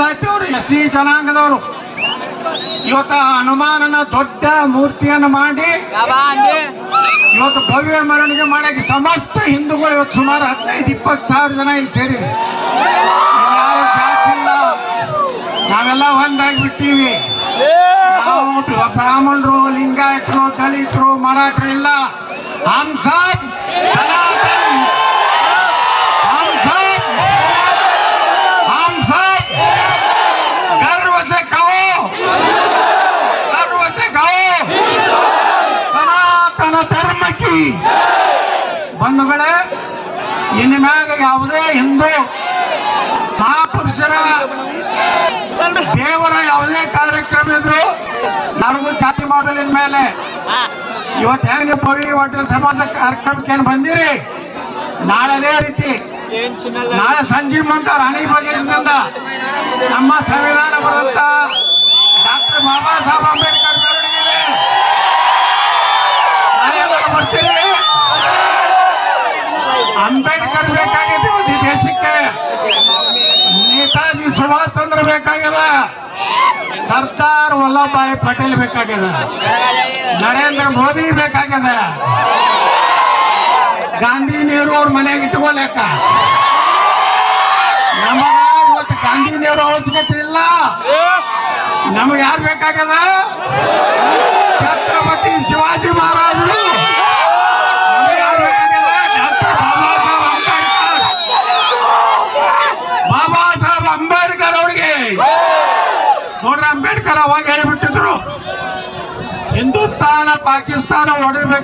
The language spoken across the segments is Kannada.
ಜಾತಿಯವರು ಎಸ್ ಸಿ ಜನಾಂಗದವರು. ಇವತ್ತ ಹನುಮಾನನ ದೊಡ್ಡ ಮೂರ್ತಿಯನ್ನು ಮಾಡಿ, ಇವತ್ತು ಭವ್ಯ ಮೆರವಣಿಗೆ ಮಾಡಕ್ಕೆ ಸಮಸ್ತ ಹಿಂದೂಗಳು ಇವತ್ತು ಸುಮಾರು ಹದಿನೈದು, ಇಪ್ಪತ್ತು ಸಾವಿರ ಜನ ಇಲ್ಲಿ ಇಲ್ಲ. ನಾವೆಲ್ಲ ಒಂದಾಗಿ ಬಿಟ್ಟಿವಿ ನಾವು ಬ್ರಾಹ್ಮಣರು, ಲಿಂಗಾಯತರು, ದಲಿತರು, ಮರಾಠರು ಇಲ್ಲ. ಹಮ್ ಧರ್ಮಕ್ಕೆ ಬಂಧುಗಳೇ ಇನ್ನು ಮ್ಯಾಗ ಯಾವುದೇ ಹಿಂದೂ, ಮಹಾಪುರುಷರ, ದೇವರ ಯಾವುದೇ ಕಾರ್ಯಕ್ರಮ ಇದ್ರು ನನಗೂ ಜಾತಿ ಮಾಡಲಿನ ಮೇಲೆ ಇವತ್ತು ಹೆಂಗೆ ಪವಿ ಹೋಟೆಲ್ ಸಮಾಜ ಕಾರ್ಯಕ್ರಮಕ್ಕೆ ಏನು ಬಂದಿರಿ? ನಾಳೆ ಅದೇ ರೀತಿ. ನಾಳೆ ಸಂಜೀವ್ ಮಂತ ರಾಣಿ ಬಗೆಯಿಂದ ನಮ್ಮ ಸಂವಿಧಾನ ಬರುತ್ತ? ಡಾಕ್ಟರ್ ಬಾಬಾ ಸಾಹೇಬ್ ಅಂಬೇಡ್ಕರ್ ಅಂಬೇಡ್ಕರ್ ಬೇಕಾಗಿದ್ದು ಈ ದೇಶಕ್ಕೆ ನೇತಾಜಿ ಸುಭಾಷ್ ಚಂದ್ರ ಬೇಕಾಗ್ಯದ ಸರ್ದಾರ್ ವಲ್ಲಭಾಯಿ ಪಟೇಲ್ ಬೇಕಾಗ್ಯದ ನರೇಂದ್ರ ಮೋದಿ ಬೇಕಾಗ್ಯದ ಗಾಂಧಿ ನೆಹರು ಅವ್ರ ಮನೆಯಾಗ ಇಟ್ಕೊಳಕ ನಮಗ ಇವತ್ತು ಗಾಂಧಿ ನೆಹರು ಅವಶ್ಯಕತೆ ಇಲ್ಲ. ನಮಗೆ ಯಾರು ಬೇಕಾಗ್ಯದ ಛತ್ರಪತಿ ಶಿವಾಜಿ ಮಹಾರಾಜರು ನಮಗೆ ಯಾರು ಬೇಕಾಗ್ಯದ ಡಾಕ್ಟರ್ ಬಾಬಾ ಸಾಹೇಬ್ ಅಂಬೇಡ್ಕರ್ ಬಾಬಾ ಸಾಹೇಬ್ ಅಂಬೇಡ್ಕರ್ ಅವ್ರಿಗೆ ನೋಡ್ರಿ ಅಂಬೇಡ್ಕರ್ ಅವಾಗ ಹೇಳಿಬಿಟ್ಟಿದ್ರು ಹಿಂದೂಸ್ತಾನ ಪಾಕಿಸ್ತಾನ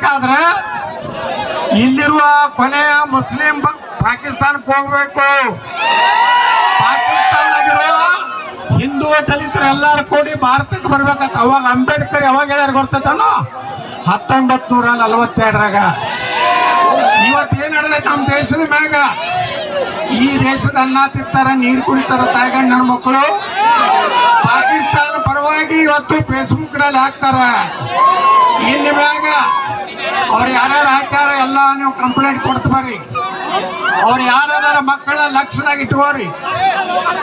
ಹೊಡಿಬೇಕಾದ್ರೆ ಇಲ್ಲಿರುವ ಕೊನೆಯ ಮುಸ್ಲಿಂ ಪಾಕಿಸ್ತಾನ ಪಾಕಿಸ್ತಾನಕ್ಕೆ ಹೋಗ್ಬೇಕು. ಪಾಕಿಸ್ತಾನದಾಗಿರುವ ಹಿಂದೂ ದಲಿತರು ಎಲ್ಲಾರು ಕೂಡಿ ಭಾರತಕ್ಕೆ ಬರ್ಬೇಕಂತ ಅವಾಗ ಅಂಬೇಡ್ಕರ್ ಯಾವಾಗ ಹೇಳ್ಯಾರ ಗೊತ್ತೈತನೋ? ಹತ್ತೊಂಬತ್ ನೂರ ನಲವತ್ತೆರಡರಾಗ ಇವತ್ತು ಏನ್ ನಡೆದೈತೆ ನಮ್ಮ ದೇಶದ ಮ್ಯಾಗ? ಈ ದೇಶದ ಅನ್ನ ತಿಂತಾರ, ನೀರು ಕುಡಿತಾರ ತಾಯ್ಗಂಡ್ ಮಕ್ಕಳು. ಪಾಕಿಸ್ತಾನ ಪರವಾಗಿ ಇವತ್ತು ಫೇಸ್ಬುಕ್ನಲ್ಲಿ ಹಾಕ್ತಾರ. ಇಲ್ಲಿ ಮ್ಯಾಗ ಅವ್ರು ಯಾರ್ಯಾರು ಹಾಕ್ಯಾರ ಎಲ್ಲ ನೀವು ಕಂಪ್ಲೇಂಟ್ ಕೊಡ್ತ ಬರ್ರಿ. ಅವ್ರು ಯಾರ್ಯಾರ ಮಕ್ಕಳ ಲಕ್ಷದಾಗ ಇಟ್ಕೋರಿ.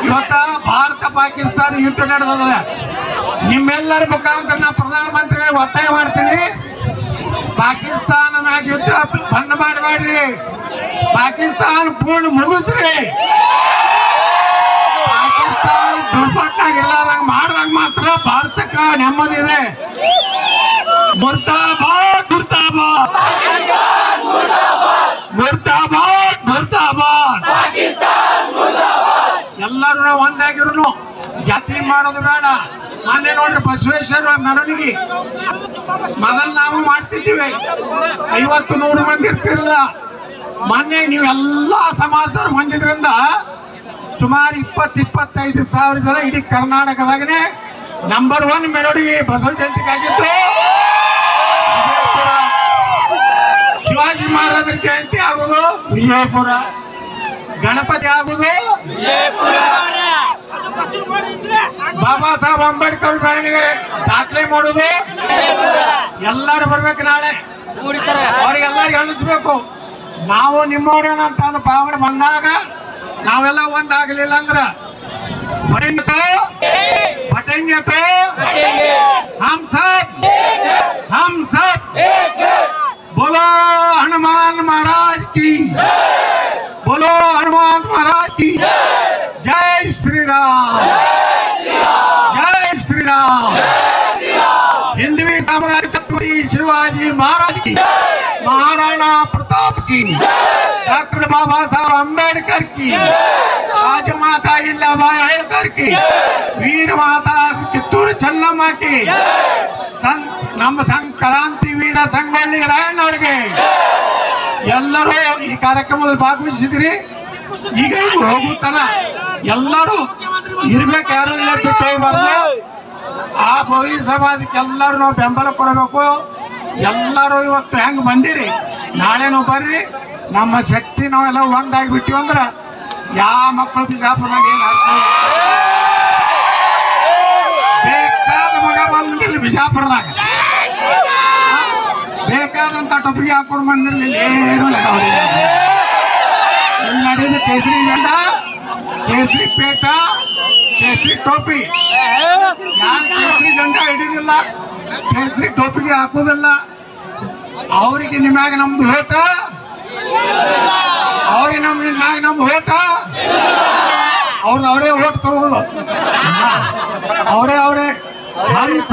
ಇವತ್ತ ಭಾರತ ಪಾಕಿಸ್ತಾನ ಯುದ್ಧ ನಡೆದದ. ನಿಮ್ಮೆಲ್ಲರ ಮುಖಾಂತರ ನಾ ಪ್ರಧಾನಮಂತ್ರಿಗಳಿಗೆ ಒತ್ತಾಯ ಮಾಡ್ತೀನಿ. ಪಾಕಿಸ್ತಾನ ಯುದ್ಧ ಬಂದ್ ಮಾಡಬೇಡ್ರಿ. ಪಾಕಿಸ್ತಾನ ಪೂರ್ಣ ಮುಗಿಸ್ರಿ. ಪಾಕಿಸ್ತಾನ ದುರ್ಪಟ್ಟಾಗಿಲ್ಲಾರಂಗ್ ಮಾಡ್ರಂಗ ಮಾತ್ರ ಭಾರತಕ್ಕ ನೆಮ್ಮದಿ ಇದೆ. ಒಂದಾಗಿರು ಜಾತಿ ಮಾಡೋದು ಬೇಡ. ಮೊನ್ನೆ ನೋಡ್ರಿ ಬಸವೇಶ್ವರ ಮೆರವಣಿಗೆ. ಮೊದಲು ನಾವು ಮಾಡ್ತಿದ್ದೀವಿ. ಐವತ್ತು ನೂರು ಮಂದಿ ಇರ್ತಿರಲಿಲ್ಲ ಮೊನ್ನೆ ನೀವೆಲ್ಲ ಸಮಾಜದವ್ರು ಹೊಂದಿದ್ರಿಂದ ಸುಮಾರು ಇಪ್ಪತ್ತು, ಇಪ್ಪತ್ತೈದು ಸಾವಿರ ಜನ ಇಡೀ ಕರ್ನಾಟಕದಾಗನೆ ನಂಬರ್ ಒನ್ ಮೆರವಣಿಗೆ ಬಸವ ಜಯಂತಿಗಾಗಿತ್ತು. ವಿಜಯಪುರ. ಶಿವಾಜಿ ಮಹಾರಾಜರ ಜಯಂತಿ ಆಗುದು ವಿಜಯಪುರ. ಗಣಪತಿ ಆಗುದು ಬಾಬಾ ಸಾಹೇಬ್ ಅಂಬೇಡ್ಕರ್ ಬೆಳವಣಿಗೆ ದಾಖಲೆ ಮಾಡುದು? ಎಲ್ಲರೂ ಬರ್ಬೇಕು ನಾಳೆ. ಅವ್ರಿಗೆಲ್ಲರಿಗೆ ಅನಿಸ್ಬೇಕು. ನಾವು ನಿಮ್ಮವ್ರೇನಂತ ಭಾವನೆ ಬಂದಾಗ ನಾವೆಲ್ಲ ಒಂದಾಗಲಿಲ್ಲ ಅಂದ್ರ की महाराणा प्रताप की डॉक्टर बाबा साहब अंबेडकर की राजमाता इल्लाबाई अयलकर की वीर माता ಕಿತ್ತೂರು ಚೆನ್ನಮ್ಮ की ಸಂ- ನಮ್ಮ ಸಂಕ್ರಾಂತಿ ವೀರ ಸಂಗೊಳ್ಳಿ ರಾಯಣ್ಣವ್ರಿಗೆ ಎಲ್ಲರೂ ಈ ಕಾರ್ಯಕ್ರಮದಲ್ಲಿ ಭಾಗವಹಿಸಿದ್ರಿ ಈಗ ಇದು ಹೋಗುತ್ತಾನ ಎಲ್ಲರೂ ಇರ್ಬೇಕು ಯಾರು ಇಲ್ಲ ಬಿಟ್ಟು ಹೋಗ್ಬಾರ್ದು ಆ ಭವಿ ಸಮಾಜಕ್ಕೆ ಎಲ್ಲರೂ ನಾವು ಬೆಂಬಲ ಕೊಡಬೇಕು ಎಲ್ಲರೂ ಇವತ್ತು ಹೆಂಗ್ ಬಂದಿರಿ? ನಾಳೆನೂ ಬರ್ರಿ. ನಮ್ಮ ಶಕ್ತಿ ನಾವೆಲ್ಲ ಒಂದಾಗಿ ಬಿಟ್ಟಿವಿ ಅಂದ್ರ ಯಾವ ಮಕ್ಕಳು ಬಿಜಾಪುರದಾಗ ಏನು. ಬೇಕಾದ ಮಗ ಬಂದಿರ್ಲಿ ಬಿಜಾಪುರದಾಗ. ಬೇಕಾದಂತ ಟೊಪ್ಪಿಗೆ ಹಾಕೊಂಡು ಬಂದಿರಲಿಲ್ಲ ಏನು. ಇಲ್ಲಿ ನಡೆಯುದು ಕೇಸರಿ ಗಂಡ, ಕೇಸರಿ ಪೇಟ, ಕೇಸರಿ ಟೋಪಿ. ಯಾರು ಕೇಸರಿ ಗಂಡ ಹಿಡಿದಿಲ್ಲ? ಕೇಸರಿ ಟೋಪಿಗೆ ಹಾಕೋದಲ್ಲ ಅವರಿಗೆ ನಿಮ್ಯಾಗ ನಮ್ದು ಓಟ? ಅವ್ರಿಗೆ ನಮ್ ನಿಮ್ಯಾಗ ನಮ್ದು ಓಟ? ಅವ್ರು ಅವರೇ ಓಟ್ ತಗೋದು ಅವರೇ ಅವರೇ. ಹಂಸ?